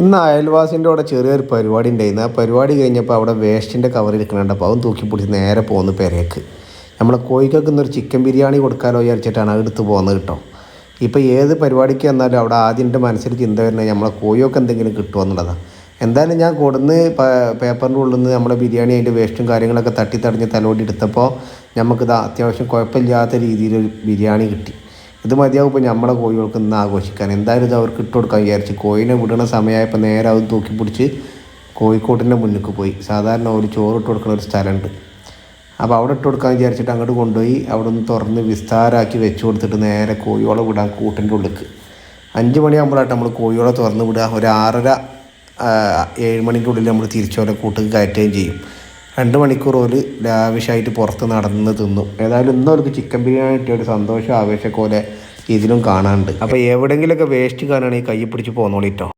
ഇന്ന് അയൽവാസിന്റെ അവിടെ ചെറിയൊരു പരിപാടി ഉണ്ടായിരുന്നു. ആ പരിപാടി കഴിഞ്ഞപ്പോൾ അവിടെ വേസ്റ്റിന്റെ കവർ ഇരിക്കുന്നുണ്ട് അതും അവൻ തൂക്കി പിടിച്ച് നേരെ പോകുന്നു പെരേക്ക്. നമ്മളെ കോഴിക്കൊക്കെ ഇന്നൊരു ചിക്കൻ ബിരിയാണി കൊടുക്കാലോ വിചാരിച്ചിട്ടാണ് എടുത്ത് പോകുന്നത് കേട്ടോ. ഇപ്പോൾ ഏത് പരിപാടിക്ക് വന്നാലും അവിടെ ആദ്യം എന്റെ മനസ്സിൽ ചിന്ത വരുന്നത് നമ്മളെ കോഴിയൊക്കെ എന്തെങ്കിലും കിട്ടുമോ എന്നുള്ളതാണ്. എന്തായാലും ഞാൻ കൊടുന്ന് പേപ്പറിന്റെ ഉള്ളിൽ നിന്ന് നമ്മുടെ ബിരിയാണി അതിന്റെ വേസ്റ്റും കാര്യങ്ങളൊക്കെ തട്ടി തടഞ്ഞ് തലോടി എടുത്തപ്പോൾ നമുക്കിത് അത്യാവശ്യം കുഴപ്പമില്ലാത്ത രീതിയിലൊരു ബിരിയാണി കിട്ടി. ഇത് മതിയാവും ഇപ്പോൾ നമ്മളെ കോഴികൾക്ക് ഇന്ന് ആഘോഷിക്കാൻ. എന്തായാലും ഇത് അവർക്ക് ഇട്ട് കൊടുക്കാൻ വിചാരിച്ച് കോഴിനെ വിടണ സമയമായപ്പോൾ നേരെ അത് തൂക്കി പിടിച്ച് കോഴിക്കോട്ടിന്റെ മുന്നിലേക്ക് പോയി. സാധാരണ ഒരു ചോറ് ഇട്ട് കൊടുക്കുന്ന ഒരു സ്ഥലമുണ്ട്. അപ്പോൾ അവിടെ ഇട്ട് കൊടുക്കാൻ വിചാരിച്ചിട്ട് അങ്ങോട്ട് കൊണ്ടുപോയി അവിടെ നിന്ന് തുറന്ന് വിസ്താരമാക്കി വെച്ച് കൊടുത്തിട്ട് നേരെ കോഴിയോളെ വിടാൻ കൂട്ടിന്റെ ഉള്ളിലേക്ക് അഞ്ച് മണിയാകുമ്പോഴായിട്ട് നമ്മൾ കോഴിയോളെ തുറന്ന് വിടുക. ഒരു ആറര ഏഴ് മണിന്റെ ഉള്ളിൽ നമ്മൾ തിരിച്ചോലെ കൂട്ടിൽ കയറ്റുകയും ചെയ്യും. രണ്ട് മണിക്കൂർ ഒരു ലാവിഷായിട്ട് പുറത്ത് നടന്ന് തിന്നു. ഏതായാലും ഇന്നും അവർക്ക് ചിക്കൻ ബിരിയാണി കിട്ടിയ ഒരു സന്തോഷം ആവേശമൊക്കെ പോലെ ഇതിലും കാണാനുണ്ട്. അപ്പോൾ എവിടെയെങ്കിലുമൊക്കെ വേസ്റ്റ് കാണുകയാണെങ്കിൽ കൈ പിടിച്ച് പോന്നോളിട്ടോ.